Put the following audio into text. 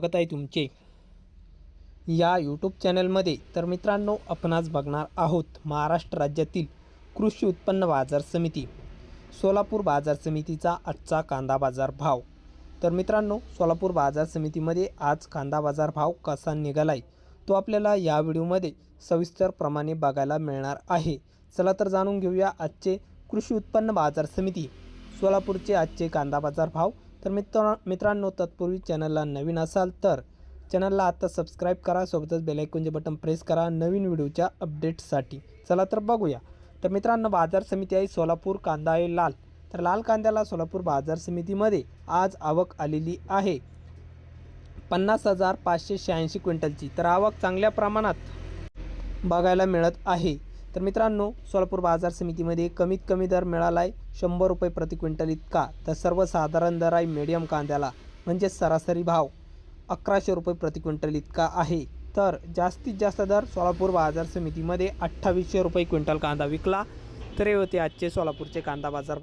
स्वागत आहे तुमचे. या यूट्यूब चॅनलमध्ये तर मित्रांनो आपण आज बघणार आहोत महाराष्ट्र राज्यातील कृषी उत्पन्न बाजार समिती. सोलापूर बाजार समितीचा आजचा कांदा बाजार भाव. तर मित्रांनो सोलापूर बाजार समितीमध्ये आज कांदा बाजार भाव कसा निघाला आहे तो आपल्याला या व्हिडिओमध्ये सविस्तरप्रमाणे बघायला मिळणार आहे. चला तर जाणून घेऊया आजचे कृषी उत्पन्न बाजार समिती. सोलापूरचे आजचे कांदा बाजार भाव तर मित्र मित्रांनो तत्पूर्वी चॅनलला नवीन असाल तर चॅनलला आता सबस्क्राईब करा सोबतच बेलायकोनचे बटन प्रेस करा नवीन व्हिडिओच्या अपडेट्ससाठी चला तर बघूया. तर मित्रांनो बाजार समिती आहे सोलापूर कांदा आहे लाल. तर लाल कांद्याला सोलापूर बाजार समितीमध्ये आज आवक आलेली आहे. पन्नास हजार पाचशे शहाऐंशी क्विंटलची. तर आवक चांगल्या प्रमाणात बघायला मिळत आहे. तर मित्रांनो सोलापूर बाजार समितीमध्ये कमीत कमी दर मिळाला आहे शंभर रुपये प्रति क्विंटल इतका. तर सर्वसाधारण दर आहे मीडियम कांद्याला. म्हणजे सरासरी भाव अकराशे रुपये प्रति क्विंटल इतका आहे. तर जास्तीत जास्त दर सोलापूर बाजार समितीमध्ये अठ्ठावीसशे रुपये क्विंटल कांदा विकला. तर हे होते आजचे सोलापूरचे कांदा बाजार भाव.